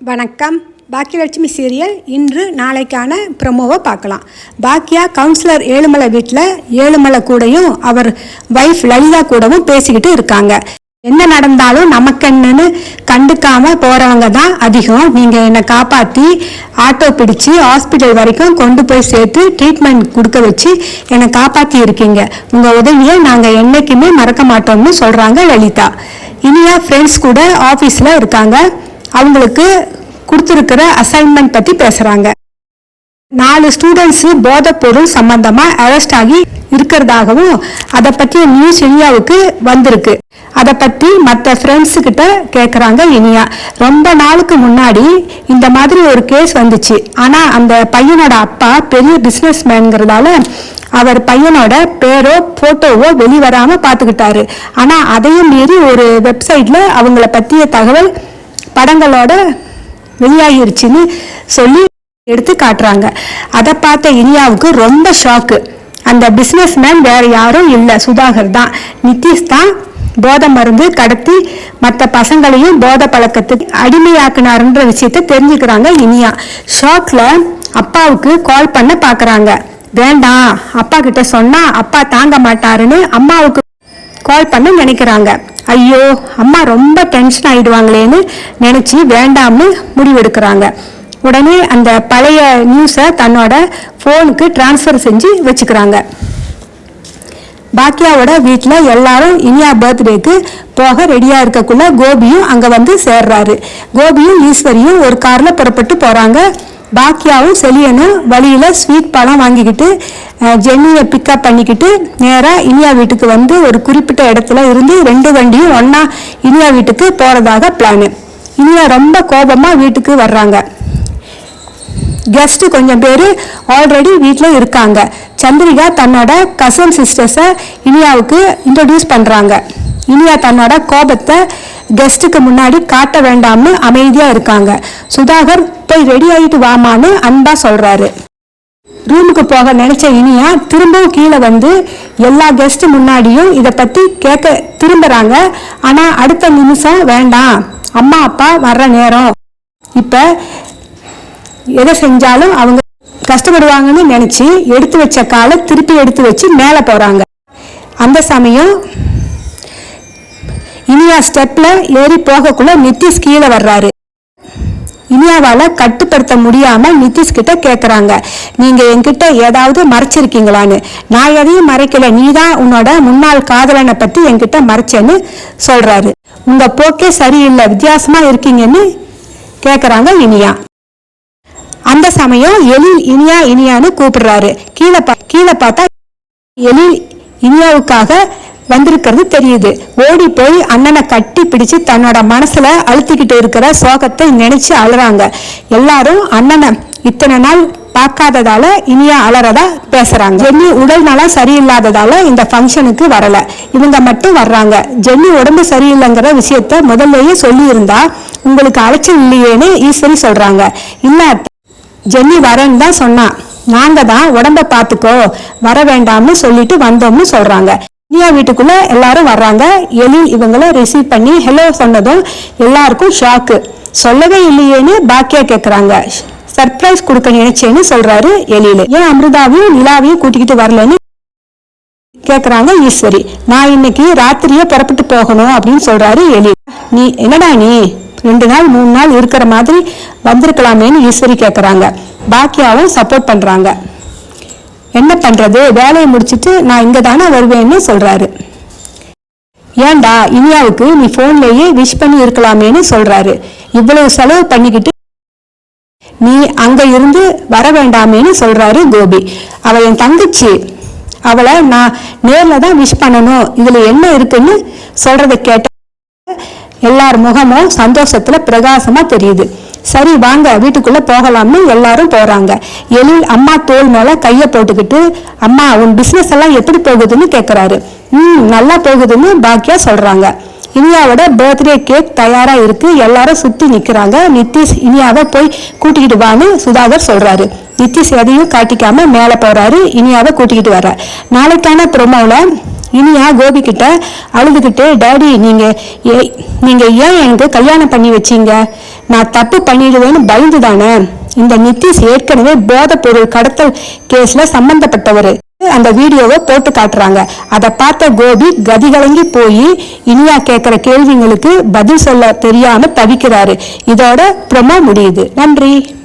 வணக்கம். பாக்கியலட்சுமி சீரியல் இன்று நாளைக்கான ப்ரமோவை பார்க்கலாம். பாக்கியா கவுன்சிலர் ஏழுமலை வீட்டில் ஏழுமலை கூடயும் அவர் வைஃப் லலிதா கூடவும் பேசிக்கிட்டு இருக்காங்க. என்ன நடந்தாலும் நமக்கென்னு கண்டுக்காம போகிறவங்க தான் அதிகம். நீங்கள் என்னை காப்பாற்றி ஆட்டோ பிடிச்சு ஹாஸ்பிட்டல் வரைக்கும் கொண்டு போய் சேர்த்து ட்ரீட்மெண்ட் கொடுக்க வச்சு என்னை காப்பாற்றி இருக்கீங்க. உங்கள் உதவியை நாங்கள் என்றைக்குமே மறக்க மாட்டோம்னு சொல்கிறாங்க லலிதா. இனியா ஃப்ரெண்ட்ஸ் கூட ஆஃபீஸில் இருக்காங்க. அவங்களுக்கு கொடுத்துருக்கிற அசைன்மெண்ட் பற்றி பேசுகிறாங்க நாலு ஸ்டூடெண்ட்ஸு போதைப்பொருள் சம்பந்தமாக அரெஸ்ட் ஆகி இருக்கிறதாகவும் அதை பற்றிய நியூஸ் இனியாவுக்கு வந்திருக்கு. அதை பற்றி மற்ற ஃப்ரெண்ட்ஸுக்கிட்ட கேட்குறாங்க இனியா. ரொம்ப நாளுக்கு முன்னாடி இந்த மாதிரி ஒரு கேஸ் வந்துச்சு. ஆனால் அந்த பையனோட அப்பா பெரிய பிஸ்னஸ் மேனுங்கிறதால அவர் பையனோட பேரோ ஃபோட்டோவோ வெளிவராமல் பார்த்துக்கிட்டாரு. ஆனால் அதையும் மீறி ஒரு வெப்சைட்டில் அவங்கள பற்றிய தகவல் படங்களோட வெளியாகிருச்சுன்னு சொல்லி எடுத்து காட்டுறாங்க. அதை பார்த்த இனியாவுக்கு ரொம்ப ஷாக்கு அந்த பிஸ்னஸ் மேன் வேற யாரும் இல்லை. சுதாகர் தான். நிதிஷ் தான் போதை மருந்து கடத்தி மற்ற பசங்களையும் போதை பழக்கத்துக்கு அடிமையாக்குனாருன்ற விஷயத்த தெரிஞ்சுக்கிறாங்க இனியா. ஷாக்ல அப்பாவுக்கு கால் பண்ண பார்க்குறாங்க வேண்டாம். அப்பா கிட்ட சொன்னா அப்பா தாங்க மாட்டாருன்னு அம்மாவுக்கு கால் பண்ண நினைக்கிறாங்க. ஐயோ அம்மா ரொம்ப டென்ஷன் ஆகிடுவாங்களேன்னு நினச்சி வேண்டாம்னு முடிவெடுக்கிறாங்க. உடனே அந்த பழைய நியூஸை தன்னோட ஃபோனுக்கு ட்ரான்ஸ்ஃபர் செஞ்சு வச்சுக்கிறாங்க. பாக்கியாவோட வீட்டில் எல்லாரும் இனியா பர்த்டேக்கு போக ரெடியாக இருக்கக்குள்ள கோபியும் அங்கே வந்து சேர்றாரு. கோபியும் ஈஸ்வரியும் ஒரு காரில் புறப்பட்டு போகிறாங்க பாக்கியாவும் செலியனும் வழியில் ஸ்வீட் பழம் வாங்கிக்கிட்டு ஜென்னியை பிக்கப் பண்ணிக்கிட்டு நேராக இனியா வீட்டுக்கு வந்து ஒரு குறிப்பிட்ட இடத்துல இருந்து ரெண்டு வண்டியும் ஒன்றா இனியா வீட்டுக்கு போகிறதாக பிளானு இனியா ரொம்ப கோபமாக வீட்டுக்கு வர்றாங்க. கெஸ்ட்டு கொஞ்சம் பேர் ஆல்ரெடி வீட்டில் இருக்காங்க. சந்திரிகா தன்னோட கசன் சிஸ்டர்ஸை இனியாவுக்கு இன்ட்ரடியூஸ் பண்ணுறாங்க இனியா தன்னோட கோபத்தை கெஸ்ட்டுக்கு முன்னாடி காட்ட வேண்டாம்னு அமைதியாக இருக்காங்க. சுதாகர் போய் ரெடி ஆகிட்டு வாமான்னு அன்பா சொல்கிறாரு ரூமுக்கு போக நினைச்ச இனியா திரும்பவும் கீழே வந்து எல்லா கெஸ்ட் முன்னாடியும் இதை பற்றி கேட்க திரும்புறாங்க. ஆனால் அடுத்த நிமிஷம் வேண்டாம். அம்மா அப்பா வர்ற நேரம். இப்போ எதை செஞ்சாலும் அவங்க கஷ்டப்படுவாங்கன்னு நினைச்சு எடுத்து வச்ச காலை திருப்பி எடுத்து வச்சு மேலே போறாங்க. அந்த சமயம் இனியா ஸ்டெப்ல ஏறி போகக்குள்ள நிதிஷ் கீழே வர்றாரு. இனியாவால கட்டுப்படுத்த முடியாம நிதிஷ் கிட்ட கேக்குறாங்க. நீங்க என்கிட்ட ஏதாவது மறைச்சிருக்கீங்களான்னு. நான் எதையும் மறைக்கல. நீதான் உன்னோட முன்னாள் காதலனை பத்தி என்கிட்ட மறைச்சேன்னு சொல்றாரு. உங்க போக்கே சரியில்லை. வித்தியாசமா இருக்கீங்கன்னு கேக்குறாங்க இனியா. அந்த சமயம் எழில் இனியா இனியான்னு கூப்பிடுறாரு. கீழே கீழே பார்த்தா எழில் இனியாவுக்காக வந்திருக்கிறது தெரியுது. ஓடி போய் அண்ணனை கட்டி பிடிச்சு தன்னோட மனசுல அழுத்திக்கிட்டு இருக்கிற சோகத்தை நினைச்சு அழுறாங்க. எல்லாரும் அண்ணனை இத்தனை நாள் பார்க்காததால இனியா அலறதா பேசுறாங்க. ஜென்னி உடல் நலம் சரியில்லாததால இந்த ஃபங்க்ஷனுக்கு வரல. இவங்க மட்டும் வர்றாங்க. ஜென்னி உடம்பு சரியில்லைங்கிற விஷயத்த முதல்லயே சொல்லியிருந்தா உங்களுக்கு அலைச்சல் இல்லையேன்னு ஈஸ்வரி சொல்றாங்க. இல்ல ஜென்னி வரேன்னு தான் சொன்னான் நாங்க தான் உடம்ப பார்த்துக்கோ வர வேண்டாம்னு சொல்லிட்டு வந்தோம்னு சொல்றாங்க. திவ்யா வீட்டுக்குள்ள எல்லாரும் வர்றாங்க. எழில் இவங்களை ரிசீவ் பண்ணி ஹலோ சொன்னதும் எல்லாருக்கும் ஷாக்கு சொல்லவே இல்லையேன்னு பாக்கியா கேட்குறாங்க சர்ப்ரைஸ் கொடுக்க நினைச்சேன்னு சொல்றாரு எழில் ஏன் அமிர்தாவையும் நிலாவையும் கூட்டிக்கிட்டு வரலன்னு கேக்குறாங்க ஈஸ்வரி. நான் இன்னைக்கு ராத்திரியே புறப்பட்டு போகணும் அப்படின்னு சொல்றாரு எழில் நீ என்னடா நீ? ரெண்டு நாள் மூணு நாள் இருக்கிற மாதிரி வந்திருக்கலாமேன்னு ஈஸ்வரி கேட்குறாங்க பாக்கியாவும் சப்போர்ட் பண்றாங்க. என்ன பண்றது? வேலையை முடிச்சிட்டு நான் இங்கே தானே வருவேன்னு சொல்றாரு. ஏன்டா இனியாவுக்கு நீ ஃபோன்லேயே விஷ் பண்ணி இருக்கலாமேன்னு சொல்றாரு. இவ்வளவு செலவு பண்ணிக்கிட்டு நீ அங்க இருந்து வர வேண்டாமேன்னு சொல்றாரு கோபி. அவ என் தங்கச்சி. அவளை நான் நேரில் தான் விஷ் பண்ணணும். இதுல என்ன இருக்குன்னு சொல்கிறத கேட்ட எல்லார் முகமும் சந்தோஷத்துல பிரகாசமா தெரியுது. சரி வாங்க வீட்டுக்குள்ளே போகலாம்னு எல்லாரும் போகிறாங்க எழில் அம்மா தோல் மேலே கையை போட்டுக்கிட்டு அம்மா உன் பிஸ்னஸ் எல்லாம் எப்படி போகுதுன்னு கேட்குறாரு ம் நல்லா போகுதுன்னு பாக்கியா சொல்கிறாங்க இனியாவோட பர்த்டே கேக் தயாராக இருக்குது எல்லாரும் சுற்றி நிற்கிறாங்க நிதிஷ் இனியாவை போய் கூட்டிக்கிட்டு வான்னு சுதாகர் சொல்கிறாரு நிதிஷ் எதையும் காட்டிக்காமல் மேலே போகிறாரு இனியாவை கூட்டிக்கிட்டு வர்றார். நாளைக்கான ப்ரொமோவில் இனியா கோபி கிட்ட அழுதுகிட்டு டேடி நீங்க ஏ- நீங்க ஏன் எனக்கு கல்யாணம் பண்ணி வச்சீங்க? நான் தப்பு பண்ணிடுவேன்னு பயந்து தானே இந்த நிதிஷ் ஏற்கனவே போதைப் பொருள் கடத்தல் கேஸ்ல சம்பந்தப்பட்டவர். அந்த வீடியோவை போட்டு காட்டுறாங்க. அதை பார்த்த கோபி கதிகலங்கி போய் இனியா கேட்குற கேள்விங்களுக்கு பதில் சொல்ல தெரியாம தவிக்கிறாரு. இதோட ப்ரொமோ முடியுது. நன்றி.